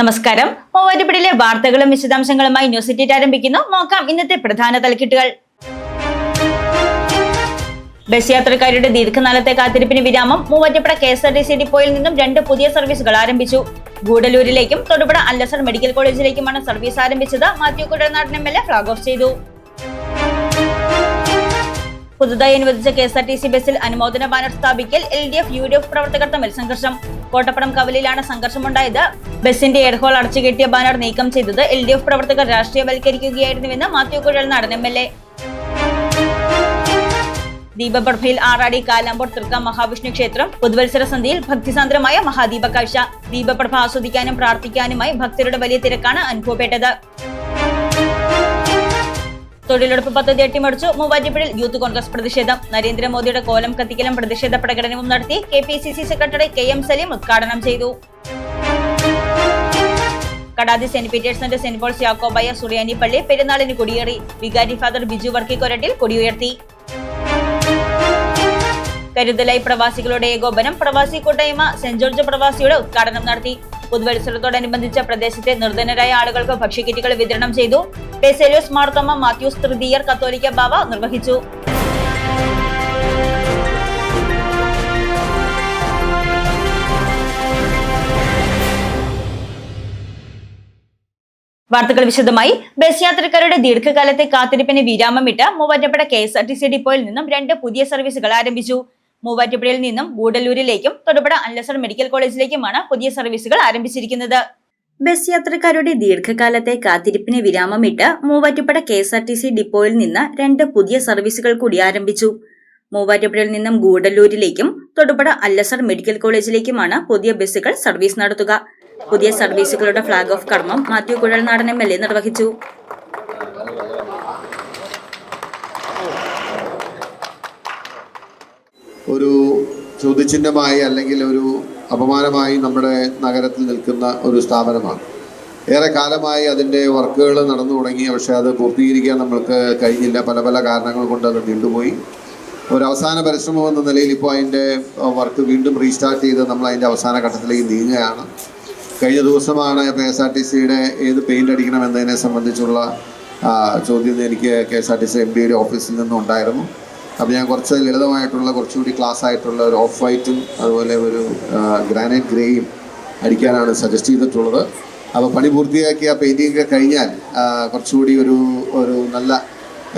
നമസ്കാരം. മൂവാറ്റുപുഴയിലെ വാർത്തകളും വിശദാംശങ്ങളുമായി ന്യൂസ് സിറ്റി ആരംഭിക്കുന്നു. നോക്കാം ഇന്നത്തെ പ്രധാന തലക്കെട്ടുകൾ. ബസ് യാത്രക്കാരുടെ ദീർഘനാളത്തെ കാത്തിരിപ്പിന് വിരാമം. Muvattupuzha K S R T C ഡിപ്പോയിൽ നിന്നും രണ്ട് പുതിയ സർവീസുകൾ ആരംഭിച്ചു. ഗൂഡലൂരിലേക്കും തൊടുപുഴ അല്ലസർ മെഡിക്കൽ കോളേജിലേക്കുമാണ് സർവീസ് ആരംഭിച്ചത്. Mathew Kuzhalnadan M L A flag off ചെയ്തു. പുതുതായി അനുവദിച്ച K S R T C ബസ്സിൽ അനുമോദന banner സ്ഥാപിക്കൽ. L D F U D F പ്രവർത്തകർ തമ്മിൽ സംഘർഷം. കോട്ടപ്പടം കവലിലാണ് സംഘർഷമുണ്ടായത്. ബസിന്റെ എയർഹോൾ അടച്ചു കെട്ടിയ ബാനർ നീക്കം ചെയ്തത് എൽ ഡി എഫ് പ്രവർത്തകർ രാഷ്ട്രീയവൽക്കരിക്കുകയായിരുന്നുവെന്ന് Mathew Kuzhalnadan M L A. ദീപപ്രഭയിൽ ആറാടി കാലാമ്പൂർ തൃക്ക മഹാവിഷ്ണു ക്ഷേത്രം പുതുവത്സര സന്ധ്യയിൽ ഭക്തിസാന്ദ്രമായ മഹാദീപ കാഴ്ച ദീപപ്രഭ ആസ്വദിക്കാനും പ്രാർത്ഥിക്കാനുമായി ഭക്തരുടെ വലിയ തിരക്കാണ് അനുഭവപ്പെട്ടത്. തൊഴിലുറപ്പ് പദ്ധതി അട്ടിമറിച്ചു. മൂവാറ്റുപുഴയിൽ യൂത്ത് കോൺഗ്രസ് പ്രതിഷേധം. നരേന്ദ്രമോദിയുടെ കോലം കത്തിക്കലും പ്രതിഷേധ പ്രകടനവും നടത്തി K P C C secretary K M Salim ഉദ്ഘാടനം ചെയ്തു. കടാതി സെന്റ് പീറ്റേഴ്സന്റെ സെന്റ് പോൾസ് യാക്കോബായ സുറിയാനി പള്ളി പെരുന്നാളിന് കൊടിയേറി. വികാരി ഫാദർ ബിജു വർക്കിക്കൊരട്ടിൽ കൊടിയുയർത്തി. കരുതലായി പ്രവാസികളുടെ ഏകോപനം പ്രവാസി കൂട്ടായ്മ സെന്റ് ജോർജ് പ്രവാസിയുടെ ഉദ്ഘാടനം നടത്തി. പുതുവത്സരത്തോടനുബന്ധിച്ച് പ്രദേശത്തെ നിർധനരായ ആളുകൾക്ക് ഭക്ഷ്യക്കിറ്റുകൾ വിതരണം ചെയ്തു. പെസേലോസ് മാർത്തോമ മാത്യൂസ് തൃതീയർ കത്തോലിക്ക ബാവ നിർവഹിച്ചു. വാർത്തകൾ വിശദമായി. ബസ് യാത്രക്കാരുടെ ദീർഘകാലത്തെ കാത്തിരിപ്പിന് വിരാമമിട്ട് Muvattupuzha K S R T C ഡിപ്പോയിൽ നിന്നും രണ്ട് പുതിയ സർവീസുകൾ ആരംഭിച്ചു. മൂവാറ്റുപുഴയിൽ നിന്നും ഗൂഡല്ലൂരിലേക്കും തൊടുപുഴ അല്ലസർ മെഡിക്കൽ കോളേജിലേക്കുമാണ് പുതിയ സർവീസുകൾ ആരംഭിച്ചിരിക്കുന്നത്. ബസ് യാത്രക്കാരുടെ ദീർഘകാലത്തെ കാത്തിരിപ്പിന് വിരാമമിട്ട് Muvattupuzha K S R T C ഡിപ്പോയിൽ നിന്ന് രണ്ട് പുതിയ സർവീസുകൾ കൂടി ആരംഭിച്ചു. മൂവാറ്റുപുഴയിൽ നിന്നും ഗൂഡല്ലൂരിലേക്കും തൊടുപുഴ അല്ലസർ മെഡിക്കൽ കോളേജിലേക്കുമാണ് പുതിയ ബസ്സുകൾ സർവീസ് നടത്തുക. പുതിയ സർവീസുകളുടെ ഫ്ളാഗ് ഓഫ് കർമ്മം Mathew Kuzhalnadan M L A നിർവഹിച്ചു. ഒരു ചോദ്യചിഹ്നമായി അല്ലെങ്കിൽ ഒരു അപമാനമായി നമ്മുടെ നഗരത്തിൽ നിൽക്കുന്ന ഒരു സ്ഥാപനമാണ്. ഏറെ കാലമായി അതിന്റെ വർക്കുകൾ നടന്നു തുടങ്ങി. പക്ഷേ അത് പൂർത്തീകരിക്കാൻ നമ്മൾക്ക് കഴിഞ്ഞില്ല. പല പല കാരണങ്ങൾ കൊണ്ട് അത് നീണ്ടുപോയി. ഒരു അവസാന പരിശ്രമം എന്ന നിലയിൽ ഇപ്പോൾ അതിന്റെ വർക്ക് വീണ്ടും റീസ്റ്റാർട്ട് ചെയ്ത് നമ്മൾ അതിന്റെ അവസാന ഘട്ടത്തിലേക്ക് നീങ്ങുകയാണ്. കഴിഞ്ഞ ദിവസമാണ് കെ എസ് ആർ ടി സിയുടെ ഏത് പെയിന്റ് അടിക്കണം എന്നതിനെ സംബന്ധിച്ചുള്ള ചോദ്യം എനിക്ക് K S R T C M ഡിയുടെ ഓഫീസിൽ നിന്നും ഉണ്ടായിരുന്നു അപ്പോൾ ഞാൻ കുറച്ച് ലളിതമായിട്ടുള്ള കുറച്ചുകൂടി ക്ലാസ് ആയിട്ടുള്ള ഒരു ഓഫ് വൈറ്റും അതുപോലെ ഒരു ഗ്രാനൈറ്റ് ഗ്രേയും അടിക്കാനാണ് സജസ്റ്റ് ചെയ്തിട്ടുള്ളത്. അപ്പോൾ പണി പൂർത്തിയാക്കി ആ ഒക്കെ കഴിഞ്ഞാൽ കുറച്ചുകൂടി ഒരു ഒരു നല്ല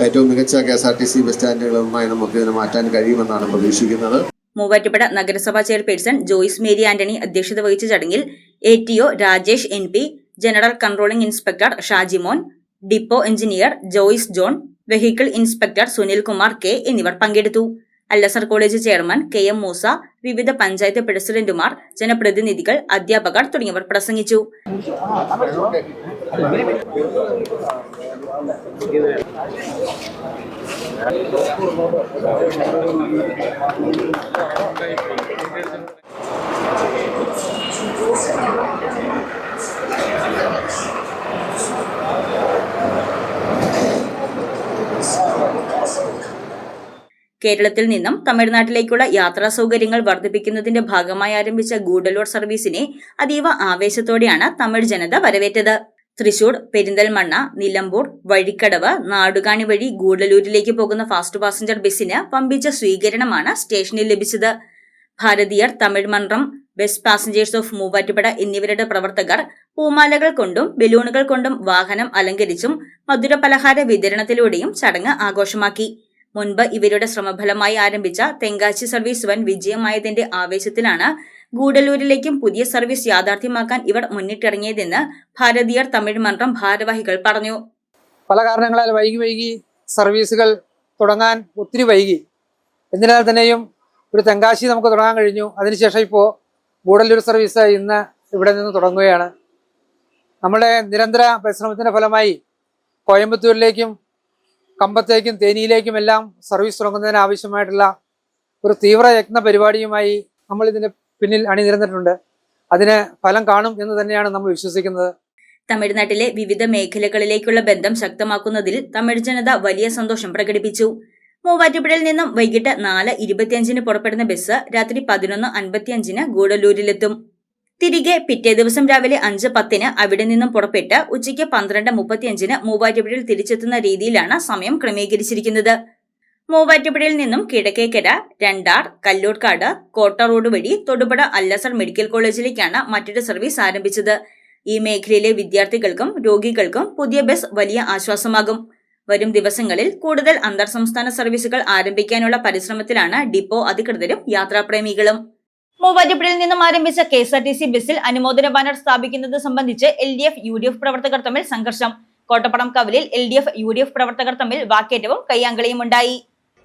ഏറ്റവും മികച്ച K S R T C bus സ്റ്റാൻഡുകളൊന്നായി നമുക്ക് ഇതിനെ മാറ്റാൻ കഴിയുമെന്നാണ് പ്രതീക്ഷിക്കുന്നത്. മൂവാറ്റുപുഴ നഗരസഭാ ചെയർപേഴ്സൺ ജോയിസ് മേരി ആന്റണി അധ്യക്ഷത വഹിച്ച ചടങ്ങിൽ A T O Rajesh N P general controlling inspector Shajimon depot engineer Joyce John vehicle inspector Sunil Kumar K എന്നിവർ പങ്കെടുത്തു. Al Azhar college chairman K M Moosa വിവിധ പഞ്ചായത്ത് പ്രസിഡന്റുമാർ ജനപ്രതിനിധികൾ അധ്യാപകർ തുടങ്ങിയവർ പ്രസംഗിച്ചു. കേരളത്തിൽ നിന്നും തമിഴ്നാട്ടിലേക്കുള്ള യാത്രാ സൗകര്യങ്ങൾ വർദ്ധിപ്പിക്കുന്നതിന്റെ ഭാഗമായി ആരംഭിച്ച ഗൂഡലോർ സർവീസിനെ അതീവ ആവേശത്തോടെയാണ് തമിഴ് ജനത വരവേറ്റത്. തൃശൂർ പെരിന്തൽമണ്ണ നിലമ്പൂർ വഴിക്കടവ് നാടുകാണി വഴി ഗൂഡലൂരിലേക്ക് പോകുന്ന ഫാസ്റ്റ് പാസഞ്ചർ ബസ്സിന് പമ്പിച്ച സ്വീകരണമാണ് സ്റ്റേഷനിൽ ലഭിച്ചത്. ഭാരതീയർ തമിഴ് മന്ത്രം ബസ് പാസഞ്ചേഴ്സ് ഓഫ് മൂവാറ്റുപുഴ എന്നിവരുടെ പ്രവർത്തകർ പൂമാലകൾ കൊണ്ടും ബലൂണുകൾ കൊണ്ടും വാഹനം അലങ്കരിച്ചും മധുര പലഹാര വിതരണത്തിലൂടെയും ചടങ്ങ് ആഘോഷമാക്കി. മുൻപ് ഇവരുടെ ശ്രമഫലമായി ആരംഭിച്ച തെങ്കാശി സർവീസ് വൻ വിജയമായതിന്റെ ആവേശത്തിലാണ് ഗൂഡലൂരിലേക്കും പുതിയ സർവീസ് യാഥാർത്ഥ്യമാക്കാൻ ഇവർ മുന്നിട്ടിറങ്ങിയതെന്ന് ഭാരതീയർ തമിഴ് മന്ത്രം ഭാരവാഹികൾ പറഞ്ഞു. പല കാരണങ്ങളാൽ വൈകി വൈകി സർവീസുകൾ തുടങ്ങാൻ ഒത്തിരി വൈകി. എന്നിരുന്നാൽ തന്നെയും ഒരു തെങ്കാശി നമുക്ക് തുടങ്ങാൻ കഴിഞ്ഞു. അതിനുശേഷം ഇപ്പോൾ ഗൂഡല്ലൂർ സർവീസ് ഇന്ന് ഇവിടെ നിന്ന് തുടങ്ങുകയാണ്. നമ്മുടെ നിരന്തര പരിശ്രമത്തിന്റെ ഫലമായി കോയമ്പത്തൂരിലേക്കും കമ്പത്തേക്കും തേനിയിലേക്കും എല്ലാം സർവീസ് തുടങ്ങുന്നതിന് ആവശ്യമായിട്ടുള്ള ഒരു തീവ്ര യജ്ഞ പരിപാടിയുമായി നമ്മൾ ഇതിന് പിന്നിൽ അണിനിരന്നിട്ടുണ്ട്. അതിന് ഫലം കാണും എന്ന് തന്നെയാണ് നമ്മൾ വിശ്വസിക്കുന്നത്. തമിഴ്നാട്ടിലെ വിവിധ മേഖലകളിലേക്കുള്ള ബന്ധം ശക്തമാക്കുന്നതിൽ തമിഴ് ജനത വലിയ സന്തോഷം പ്രകടിപ്പിച്ചു. മൂവാറ്റുപുഴയിൽ നിന്നും വൈകിട്ട് നാല് ഇരുപത്തിയഞ്ചിന് പുറപ്പെടുന്ന ബസ് രാത്രി പതിനൊന്ന് അൻപത്തിയഞ്ചിന് ഗൂഡല്ലൂരിലെത്തും. തിരികെ പിറ്റേ ദിവസം രാവിലെ അഞ്ച് പത്തിന് അവിടെ നിന്നും പുറപ്പെട്ട് ഉച്ചയ്ക്ക് പന്ത്രണ്ട് മുപ്പത്തിയഞ്ചിന് മൂവാറ്റുപുഴയിൽ തിരിച്ചെത്തുന്ന രീതിയിലാണ് സമയം ക്രമീകരിച്ചിരിക്കുന്നത്. മൂവാറ്റുപുഴയിൽ നിന്നും കിഴക്കേക്കര രണ്ടാർ കല്ലൂർക്കാട് കോട്ട റോഡ് വഴി തൊടുപുഴ അല്ലസർ മെഡിക്കൽ കോളേജിലേക്കാണ് മറ്റൊരു സർവീസ് ആരംഭിച്ചത്. ഈ മേഖലയിലെ വിദ്യാർത്ഥികൾക്കും രോഗികൾക്കും പുതിയ ബസ് വലിയ ആശ്വാസമാകും. വരും ദിവസങ്ങളിൽ കൂടുതൽ അന്തർ സർവീസുകൾ ആരംഭിക്കാനുള്ള പരിശ്രമത്തിലാണ് ഡിപ്പോ അധികൃതരും യാത്രാപ്രേമികളും. മൂവാറ്റുപുഴയിൽ നിന്നും ആരംഭിച്ച K S R T C ബസ്സിൽ അനുമോദന ബാനർ സ്ഥാപിക്കുന്നത് സംബന്ധിച്ച് L D F U D F പ്രവർത്തകർ തമ്മിൽ സംഘർഷം. Kottappadam കവലിൽ L D F U D F പ്രവർത്തകർ തമ്മിൽ വാക്കേറ്റവും കയ്യാങ്കളിയും ഉണ്ടായി.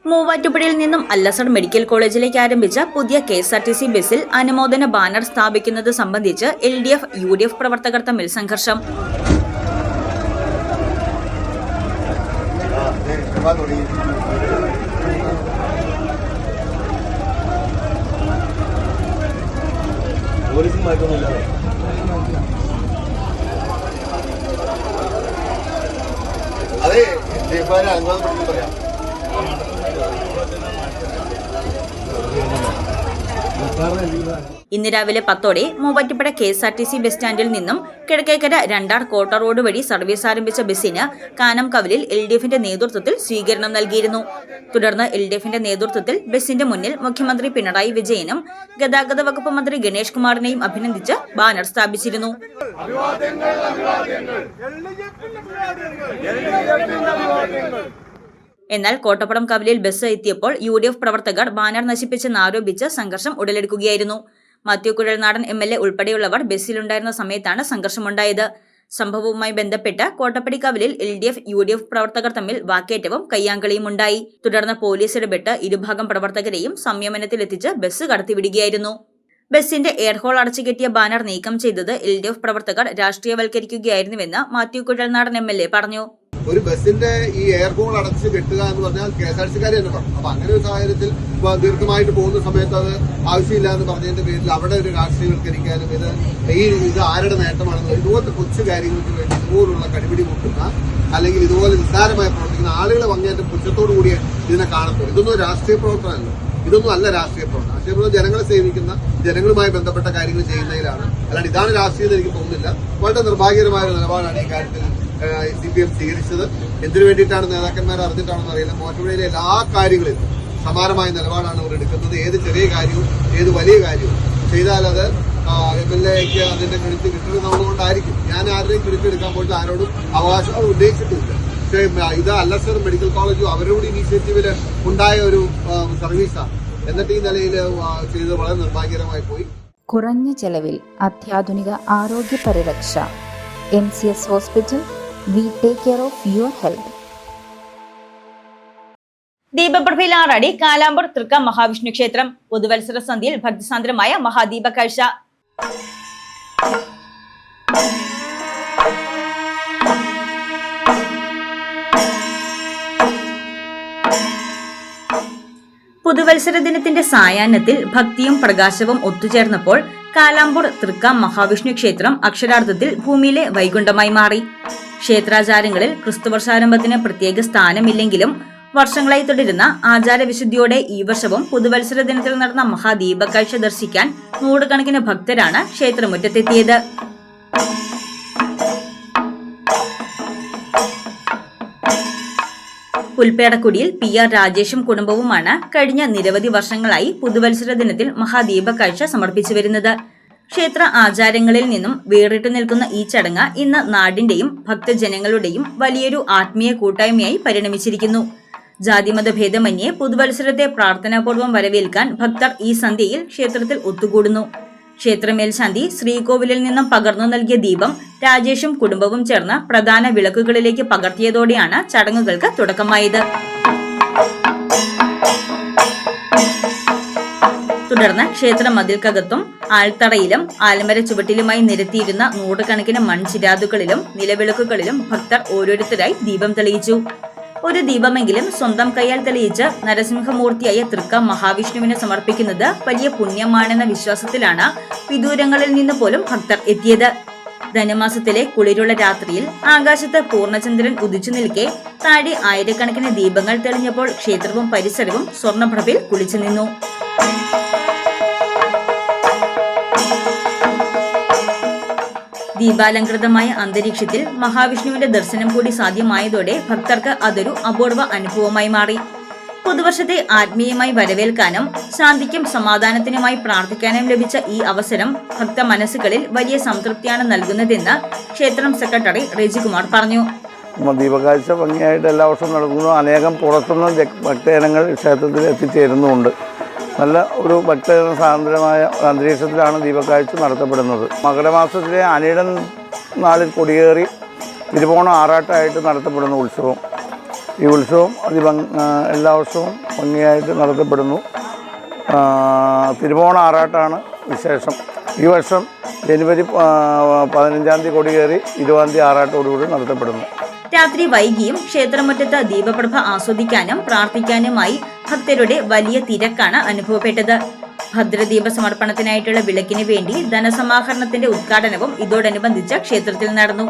മൂവാറ്റുപുഴയിൽ നിന്നും അല്ലസർ മെഡിക്കൽ കോളേജിലേക്ക് ആരംഭിച്ച പുതിയ K S R T C ബസ്സിൽ അനുമോദന ബാനർ സ്ഥാപിക്കുന്നത് സംബന്ധിച്ച് L D F U D F പ്രവർത്തകർ തമ്മിൽ സംഘർഷം. പോലീസും മാറ്റമൊന്നുമില്ല അതെ ജയ്പാലിനെ അനുവാദം പറയാം. ഇന്ന് രാവിലെ പത്തോടെ Muvattupuzha K S R T C bus സ്റ്റാൻഡിൽ നിന്നും കിഴക്കേക്കര രണ്ടാർ കോട്ട റോഡ് വഴി സർവീസ് ആരംഭിച്ച ബസ്സിന് കാനംകവലിൽ എൽ ഡി എഫിന്റെ നേതൃത്വത്തിൽ സ്വീകരണം നൽകിയിരുന്നു. തുടർന്ന് എൽ ഡി എഫിന്റെ നേതൃത്വത്തിൽ ബസിന്റെ മുന്നിൽ മുഖ്യമന്ത്രി പിണറായി വിജയനും ഗതാഗത വകുപ്പ് മന്ത്രി ഗണേഷ് കുമാറിനെയും അഭിനന്ദിച്ച് ബാനർ സ്ഥാപിച്ചിരുന്നു. എന്നാൽ കോട്ടപ്പുറം കവലയിൽ ബസ് എത്തിയപ്പോൾ യു ഡി എഫ് പ്രവർത്തകർ ബാനർ നശിപ്പിച്ചെന്ന് ആരോപിച്ച് സംഘർഷം ഉടലെടുക്കുകയായിരുന്നു. Mathew Kuzhalnadan M L A ഉൾപ്പെടെയുള്ളവർ ബസ്സിലുണ്ടായിരുന്ന സമയത്താണ് സംഘർഷമുണ്ടായത്. സംഭവവുമായി ബന്ധപ്പെട്ട് Kottappadi കവലിൽ L D F U D F പ്രവർത്തകർ തമ്മിൽ വാക്കേറ്റവും കയ്യാങ്കളിയും ഉണ്ടായി തുടർന്ന് പോലീസ് ഇടപെട്ട് ഇരുഭാഗം പ്രവർത്തകരെയും സംയമനത്തിലെത്തിച്ച് ബസ് കടത്തിവിടുകയായിരുന്നു. ബസിന്റെ എയർഹോൾ അടച്ചുകെട്ടിയ ബാനർ നീക്കം ചെയ്തത് എൽ ഡി എഫ് പ്രവർത്തകർ രാഷ്ട്രീയവൽക്കരിക്കുകയായിരുന്നുവെന്ന് Mathew Kuzhalnadan M L A പറഞ്ഞു. ഒരു ബസിന്റെ ഈ എയർ ഹോൾ അടച്ച് കെട്ടുക എന്ന് പറഞ്ഞാൽ കെ എസ് ആർ ടി തന്നെ പറഞ്ഞു അപ്പൊ അങ്ങനെ ഒരു സാഹചര്യത്തിൽ ദീർഘമായിട്ട് പോകുന്ന സമയത്ത് അത് ആവശ്യമില്ല എന്ന് പറഞ്ഞതിന്റെ പേരിൽ അവിടെ ഒരു രാഷ്ട്രീയവൽക്കരിക്കാനും ഇത് ഈ ഇത് ആരുടെ നേട്ടമാണെന്ന് ഇതുപോലത്തെ കൊച്ചു കാര്യങ്ങൾക്ക് വേണ്ടി ഇതുപോലുള്ള കടിപിടി കൂട്ടുന്ന അല്ലെങ്കിൽ ഇതുപോലെ നിസ്സാരമായി പ്രവർത്തിക്കുന്ന ആളുകളെ വങ്ങേറ്റം പുച്ഛത്തോടു കൂടിയ ഇതിനെ കാണത്തു ഇതൊന്നും രാഷ്ട്രീയ പ്രവർത്തനമല്ല. ഇതൊന്നും അല്ല രാഷ്ട്രീയ പ്രവർത്തനം. രാഷ്ട്രീയ പ്രവർത്തനം ജനങ്ങളെ സേവിക്കുന്ന ജനങ്ങളുമായി ബന്ധപ്പെട്ട കാര്യങ്ങൾ ചെയ്യുന്നതിലാണ്. അല്ലാണ്ട് ഇതാണ് രാഷ്ട്രീയം എന്ന് എനിക്ക് തോന്നുന്നില്ല. വളരെ നിർഭാഗ്യകരമായ നിലപാടാണ് ഈ കാര്യത്തിൽ സി പി എം സ്വീകരിച്ചത്. എന്തിനു വേണ്ടിയിട്ടാണ് നേതാക്കന്മാർ അറിഞ്ഞിട്ടാണെന്ന് അറിയില്ല. മോറ്റുപുഴയിലെ എല്ലാ കാര്യങ്ങളിലും സമാനമായ നിലപാടാണ് അവർ എടുക്കുന്നത്. ഏത് ചെറിയ കാര്യവും ഏത് വലിയ കാര്യവും ചെയ്താൽ അത് എം എൽ എക്ക് അതിന്റെ ക്രെഡിറ്റ് കിട്ടുന്നതുകൊണ്ടായിരിക്കും ഞാൻ ആരുടെയും ക്രെഡിറ്റ് എടുക്കാൻ പോയിട്ട് ആരോടും അവകാശം ഉദ്ദേശിച്ചിട്ടില്ല പക്ഷേ ഇത് അല്ലസർ മെഡിക്കൽ കോളേജും അവരോട് ഇനീഷ്യേറ്റീവിൽ ഉണ്ടായ ഒരു സർവീസാണ്. എന്നിട്ട് ഈ നിലയിൽ ചെയ്തത് വളരെ നിർഭാഗ്യകരമായി പോയി. കുറഞ്ഞ ചെലവിൽ അത്യാധുനിക ആരോഗ്യ പരിരക്ഷ. M C S hospital we take care of your health ദീപപ്രഭയിൽ ആറടി കാലാമ്പൂർ തൃക്ക മഹാവിഷ്ണു ക്ഷേത്രം പുതുവത്സര സന്ധ്യയിൽ ഭക്തിസാന്ദ്രമായ മഹാദീപ കാഴ്ച. പുതുവത്സര ദിനത്തിന്റെ സായാഹ്നത്തിൽ ഭക്തിയും പ്രകാശവും ഒത്തുചേർന്നപ്പോൾ കാലാമ്പൂർ തൃക്ക മഹാവിഷ്ണു ക്ഷേത്രം അക്ഷരാർത്ഥത്തിൽ ഭൂമിയിലെ വൈകുണ്ഠമായി മാറി. ക്ഷേത്രാചാരങ്ങളിൽ ക്രിസ്തുവർഷാരംഭത്തിന് പ്രത്യേക സ്ഥാനമില്ലെങ്കിലും വർഷങ്ങളായി തുടരുന്ന ആചാരവിശുദ്ധിയോടെ ഈ വർഷവും പുതുവത്സര ദിനത്തിൽ നടന്ന മഹാദീപക്കാഴ്ച ദർശിക്കാൻ നൂറുകണക്കിന് ഭക്തരാണ് ക്ഷേത്രമുറ്റത്തെത്തിയത്. പുൽപ്പേടക്കുടിയിൽ പി ആർ രാജേഷും കുടുംബവുമാണ് കഴിഞ്ഞ നിരവധി വർഷങ്ങളായി പുതുവത്സര ദിനത്തിൽ മഹാദീപക്കാഴ്ച സമർപ്പിച്ചു വരുന്നത് ക്ഷേത്ര ആചാരങ്ങളിൽ നിന്നും വേറിട്ടു നിൽക്കുന്ന ഈ ചടങ്ങ് ഇന്ന് നാടിന്റെയും ഭക്തജനങ്ങളുടെയും വലിയൊരു ആത്മീയ കൂട്ടായ്മയായി പരിണമിച്ചിരിക്കുന്നു. ജാതിമത ഭേദമന്യേ പുതുവത്സരത്തെ പ്രാർത്ഥനാപൂർവം വരവേൽക്കാൻ ഭക്തർ ഈ സന്ധ്യയിൽ ക്ഷേത്രത്തിൽ ഒത്തുകൂടുന്നു. ക്ഷേത്രമേൽശാന്തി ശ്രീകോവിലിൽ നിന്നും പകർന്നു നൽകിയ ദീപം രാജേഷും കുടുംബവും ചേർന്ന് പ്രധാന വിളക്കുകളിലേക്ക് പകർത്തിയതോടെയാണ് ചടങ്ങുകൾക്ക് തുടക്കമായത്. തുടർന്ന് ക്ഷേത്ര മതിൽക്കകത്തും ആൾത്തടയിലും ആലമര ചുവട്ടിലുമായി നിരത്തിയിരുന്ന നൂറുകണക്കിന് മൺചിരാതുകളിലും നിലവിളക്കുകളിലും ഭക്തർ ഓരോരുത്തരായി ദീപം തെളിയിച്ചു. ഒരു ദീപമെങ്കിലും സ്വന്തം കൈയാൽ തെളിയിച്ച് നരസിംഹമൂർത്തിയായ തൃക്ക മഹാവിഷ്ണുവിനെ സമർപ്പിക്കുന്നത് വലിയ പുണ്യമാണെന്ന വിശ്വാസത്തിലാണ് വിദൂരങ്ങളിൽ നിന്ന് പോലും ഭക്തർ എത്തിയത്. ധനുമാസത്തിലെ കുളിരുള്ള രാത്രിയിൽ ആകാശത്ത് പൂർണചന്ദ്രൻ ഉദിച്ചു നിൽക്കെ താഴെ ആയിരക്കണക്കിന് ദീപങ്ങൾ തെളിഞ്ഞപ്പോൾ ക്ഷേത്രവും പരിസരവും സ്വർണപ്രഭയിൽ കുളിച്ചു നിന്നു. ദീപാലങ്കൃതമായ അന്തരീക്ഷത്തിൽ മഹാവിഷ്ണുവിന്റെ ദർശനം കൂടി സാധ്യമായതോടെ ഭക്തർക്ക് അതൊരു അപൂർവ അനുഭവമായി മാറി. പുതുവർഷത്തെ ആത്മീയമായി വരവേൽക്കാനും ശാന്തിക്കും സമാധാനത്തിനുമായി പ്രാർത്ഥിക്കാനും ലഭിച്ച ഈ അവസരം ഭക്ത മനസ്സുകളിൽ വലിയ സംതൃപ്തിയാണ് നൽകുന്നതെന്ന് ക്ഷേത്രം സെക്രട്ടറി റെജികുമാർ പറഞ്ഞു. ദീപകാഴ്ച ഭംഗിയായിട്ട് എല്ലാ വർഷവും നടക്കുന്നു. അനേകം പുറത്തുനിന്ന് ഭക്തജനങ്ങൾ ക്ഷേത്രത്തിൽ എത്തിച്ചേരുന്നുമുണ്ട് നല്ല ഒരു ഭക്തജന സാന്ദ്രമായ അന്തരീക്ഷത്തിലാണ് ദീപക്കാഴ്ച നടത്തപ്പെടുന്നത്. മകരമാസത്തിലെ അനിടം നാളിൽ കൊടിയേറി തിരുവോണം ആറാട്ടായിട്ട് നടത്തപ്പെടുന്ന ഉത്സവം. ഈ ഉത്സവം അതിഭംഗ എല്ലാ വർഷവും ഭംഗിയായിട്ട് നടത്തപ്പെടുന്നു. തിരുവോണ ആറാട്ടാണ് വിശേഷം. ഈ വർഷം ജനുവരി പതിനഞ്ചാം തീയതി കൊടിയേറി ഇരുപതാം തീയതി ആറാട്ടോടുകൂടി നടത്തപ്പെടുന്നു. രാത്രി വൈകിയും ക്ഷേത്രമുറ്റത്ത് ദീപപ്രഭ ആസ്വദിക്കാനും പ്രാർത്ഥിക്കാനുമായി ഭക്തരുടെ വലിയ തിരക്കാണ് അനുഭവപ്പെട്ടത്. ഭദ്രദീപ സമർപ്പണത്തിനായിട്ടുള്ള വിളക്കിന് വേണ്ടി ധനസമാഹരണത്തിന്റെ ഉദ്ഘാടനവും ഇതോടനുബന്ധിച്ച് ക്ഷേത്രത്തിൽ നടന്നു.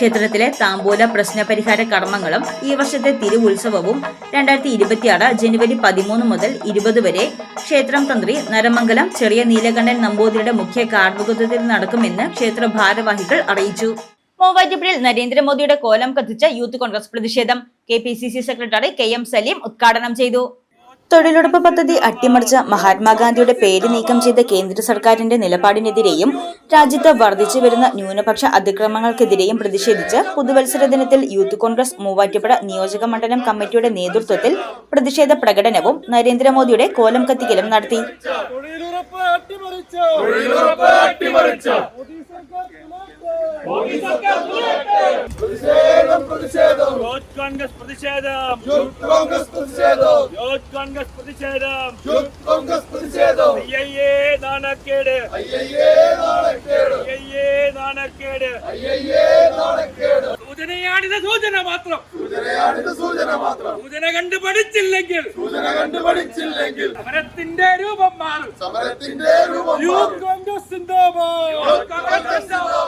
ക്ഷേത്രത്തിലെ താമ്പൂല പ്രശ്നപരിഹാര കർമ്മങ്ങളും ഈ വർഷത്തെ തിരുവുത്സവവും രണ്ടായിരത്തി ഇരുപത്തിയാറ് ജനുവരി പതിമൂന്ന് മുതൽ ഇരുപത് വരെ ക്ഷേത്രം തന്ത്രി നരമംഗലം ചെറിയ നീലകണ്ഠൻ നമ്പൂതിരിയുടെ മുഖ്യ കാർമ്മികത്വത്തിൽ നടക്കുമെന്ന് ക്ഷേത്ര ഭാരവാഹികൾ അറിയിച്ചു. മൂവാറ്റുപുഴയിൽ നരേന്ദ്രമോദിയുടെ കോലം കത്തിച്ച യൂത്ത് കോൺഗ്രസ് പ്രതിഷേധം K P C C secretary K M Salim ഉദ്ഘാടനം ചെയ്തു. തൊഴിലുറപ്പ് പദ്ധതി അട്ടിമറിച്ച മഹാത്മാഗാന്ധിയുടെ പേര് നീക്കം ചെയ്ത കേന്ദ്ര സർക്കാരിന്റെ നിലപാടിനെതിരെയും രാജ്യത്ത് വർദ്ധിച്ചു വരുന്ന ന്യൂനപക്ഷ അതിക്രമങ്ങൾക്കെതിരെയും പ്രതിഷേധിച്ച് പുതുവത്സര ദിനത്തിൽ യൂത്ത് കോൺഗ്രസ് മൂവാറ്റുപുഴ നിയോജക മണ്ഡലം കമ്മിറ്റിയുടെ നേതൃത്വത്തിൽ പ്രതിഷേധ പ്രകടനവും നരേന്ദ്രമോദിയുടെ കോലം കത്തിക്കലും നടത്തി തൊഴിലുറപ്പ് അട്ടിമറിച്ചോ തൊഴിലുറപ്പ് അട്ടിമറിച്ചോ മോദി സർക്കാർ പ്രതിഷേധം പ്രതിഷേധം. യൂത്ത് കോൺഗ്രസ് പ്രതിഷേധം. യൂത്ത് കോൺഗ്രസ് പ്രതിഷേധം. യൂത്ത് കോൺഗ്രസ് പ്രതിഷേധം. യൂത്ത് കോൺഗ്രസ് പ്രതിഷേധം. അയ്യയ്യേ നാണക്കേട്. അയ്യയ്യേ നാണക്കേട്. അയ്യയ്യേ നാണക്കേട്. അയ്യയ്യേ നാണക്കേട്. സൂചനയാണിത് സൂചന മാത്രം. സൂചനയാണിത് സൂചന മാത്രം. സൂചന കണ്ടു പഠിച്ചില്ലെങ്കിൽ സൂചന കണ്ടു പഠിച്ചില്ലെങ്കിൽ സമരത്തിന്റെ രൂപം മാറും. സമരത്തിന്റെ രൂപം യൂത്ത് കോൺഗ്രസ് സിന്ദാബാദ്. യൂത്ത് കോൺഗ്രസ് സിന്ദാബാദ്.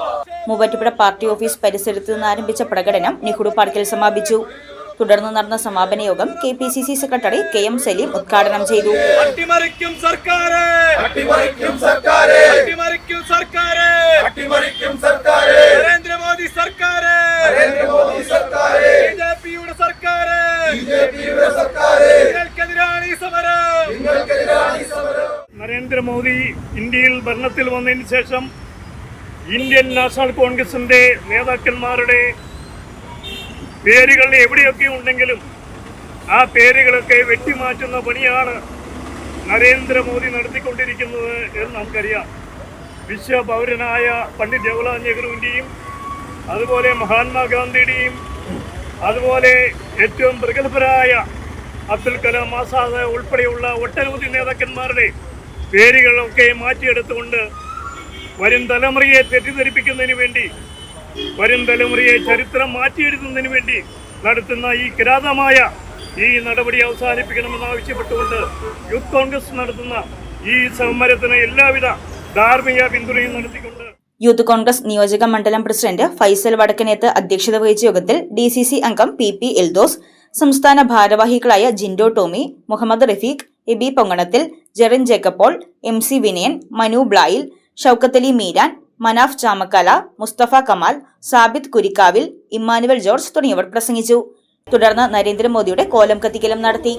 മൂവാറ്റുപുഴ പാർട്ടി ഓഫീസ് പരിസരത്ത് നിന്ന് ആരംഭിച്ച പ്രകടനം നെഹ്റു പാർക്കിൽ സമാപിച്ചു. തുടർന്ന് നടന്ന സമാപന യോഗം K P C C secretary K M Salim ഉദ്ഘാടനം ചെയ്തു. ബിജെപിയുടെ നരേന്ദ്രമോദി ഇന്ത്യയിൽ ഭരണത്തിൽ വന്നതിന് ശേഷം ഇന്ത്യൻ നാഷണൽ കോൺഗ്രസിന്റെ നേതാക്കന്മാരുടെ പേരുകൾ എവിടെയൊക്കെ ഉണ്ടെങ്കിലും ആ പേരുകളൊക്കെ വെട്ടിമാറ്റുന്ന പണിയാണ് നരേന്ദ്രമോദി നടത്തിക്കൊണ്ടിരിക്കുന്നത് എന്ന് നമുക്കറിയാം. വിശ്വപൗരനായ പണ്ഡിറ്റ് ജവഹർലാൽ നെഹ്റുവിന്റെയും അതുപോലെ മഹാത്മാഗാന്ധിയുടെയും അതുപോലെ ഏറ്റവും പ്രഗത്ഭരായ അബ്ദുൽ കലാം ആസാദ് ഉൾപ്പെടെയുള്ള ഒട്ടനവധി നേതാക്കന്മാരുടെ പേരുകളൊക്കെ മാറ്റിയെടുത്തുകൊണ്ട് വരും തലമുറയെ തെറ്റിദ്ധരിപ്പിക്കുന്നതിന് വേണ്ടി വരും തലമുറയെ ചരിത്രം മാറ്റിയെഴുതുന്നതിന് വേണ്ടി നടത്തുന്ന ഈ കിരാതമായ ഈ നടപടി അവസാനിപ്പിക്കണമെന്ന് ആവശ്യപ്പെട്ടുകൊണ്ട് യൂത്ത് കോൺഗ്രസ് നടത്തുന്ന ഈ സമരത്തിന് എല്ലാവിധ ധാർമ്മിക പിന്തുണയും നടത്തിക്കൊണ്ട് യൂത്ത് കോൺഗ്രസ് നിയോജക മണ്ഡലം പ്രസിഡന്റ് ഫൈസൽ വടക്കനേത്ത് അധ്യക്ഷത വഹിച്ച യോഗത്തിൽ ഡി സി സി അംഗം പി പി എൽദോസ് സംസ്ഥാന ഭാരവാഹികളായ Jindo Tomy Muhammad Rafeeq AB Ponganathil Jerin ജേക്കപ്പോൾ M C Vinayan Manu ബ്ലായിൽ Shoukathali Meeran Manaf Chamakkala Mustafa Kamal Sabith Kurikkavil Emmanuel George തുടങ്ങിയവർ പ്രസംഗിച്ചു. തുടർന്ന് നരേന്ദ്രമോദിയുടെ കോലം കത്തിക്കലും നടത്തി.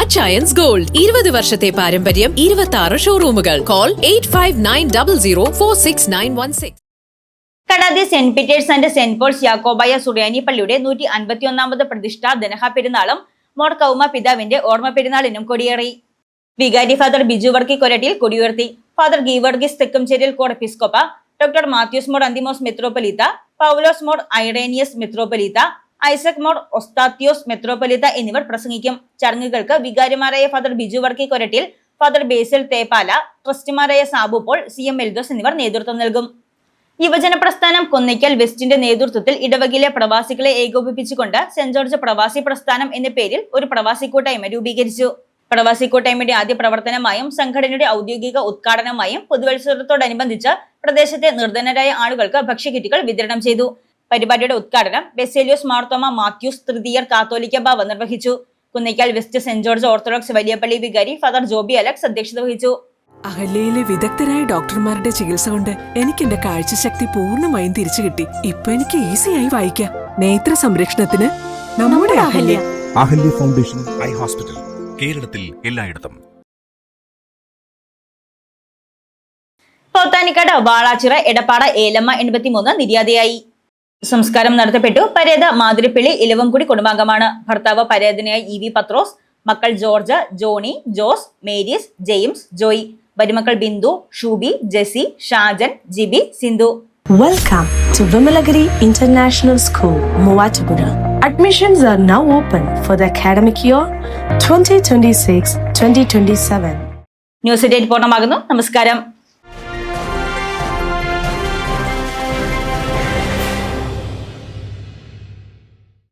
അച്ചയൻസ് ഗോൾഡ് ഇരുപത് വർഷത്തെ പാരമ്പര്യം ഇരുപത്തി ആറ് ഷോറൂമുകൾ call eight five nine double zero four six nine one six Kadathi Saint Peter's and Saint Paul's Yakobaya Suriyani പള്ളിയുടെ നൂറ്റി അൻപത്തിയൊന്നാമത് പ്രതിഷ്ഠ ദനഹ പെരുന്നാളും മോർ കൗമ പിതാവിന്റെ ഓർമ്മ പെരുന്നാളിനും കൊടിയേറി. വികാരി father Biju Varkey Korattiyil കൊടിയുയർത്തി. Father Geevarghese Thekkumcheril Cor Episcopa doctor Mathews Mor Anthimos Metropolitha. പൗലോസ് Mor Irenaeus മെത്രോപൊലീത്ത. Isaac Mor Osthathios മെത്രോപൊലിത്ത എന്നിവർ പ്രസംഗിക്കും. ചടങ്ങുകൾക്ക് വികാരിമാരായ ഫാദർ ബിജു വർക്കി കൊരട്ടിൽ ഫാദർ ബേസിൽ തേപ്പാല ട്രസ്റ്റിമാരായ Sabu Paul C M Eldhose എന്നിവർ നേതൃത്വം നൽകും. യുവജന പ്രസ്ഥാനം കൊന്നയ്ക്കൽ വെസ്റ്റിന്റെ നേതൃത്വത്തിൽ ഇടവകയിലെ പ്രവാസികളെ ഏകോപിപ്പിച്ചുകൊണ്ട് സെന്റ് ജോർജ് പ്രവാസി പ്രസ്ഥാനം എന്ന പേരിൽ ഒരു പ്രവാസി കൂട്ടായ്മ രൂപീകരിച്ചു. പ്രവാസി കൂട്ടായ്മയുടെ ആദ്യ പ്രവർത്തനമായും സംഘടനയുടെ ഔദ്യോഗിക ഉദ്ഘാടനമായും പുതുവത്സരത്തോടനുബന്ധിച്ച് പ്രദേശത്തെ നിർധനരായ ആളുകൾക്ക് ഭക്ഷ്യകിറ്റുകൾ വിതരണം ചെയ്തു. പരിപാടിയുടെ ഉദ്ഘാടനം ബെസേലിയോസ് മാർത്തോമ മാത്യൂസ് തൃതീയർ കാത്തോലിക്ക ബാവ നിർവഹിച്ചു. Kunnakkal West Saint George Orthodox വലിയപ്പള്ളി വികാരി ഫാദർ ജോബി അലക്സ് അധ്യക്ഷത വഹിച്ചു. അഹല്യയിലെ വിദഗ്ധരായ ഡോക്ടർമാരുടെ ചികിത്സ കൊണ്ട് എനിക്ക് എന്റെ കാഴ്ചശക്തി പൂർണമായും തിരിച്ചു കിട്ടി. ഇപ്പൊ എനിക്ക് ഈസിയായി വായിക്കാം. നേത്ര സംരക്ഷണത്തിന് നമ്മുടെ Ahalya Ahalya Foundation Eye Hospital കേരളത്തിൽ എല്ലായിടത്തും. പോത്താനിക്കാട് വാളാച്ചിറ എടപ്പാട ഏലമ്മ എൺപത്തിമൂന്ന് നിര്യാതയായി. സംസ്കാരം നടത്തപ്പെട്ടു. പരേത മാതിരിപ്പിള്ളി ഇലവംകുടി കുടുംബാംഗമാണ്. ഭർത്താവ് പരേതനായ ഇ വി പത്രോസ് മക്കൾ George Johny Jose Mary's James Joy. മരുമക്കൾ Bindu Shooby Jessy Shajan Jiby Sindhu. Welcome to Vimalagiri International School Muvattupuzha Admissions are now open for the academic year 2026-2027. News date പൂർണമാകുന്നു. നമസ്കാരം.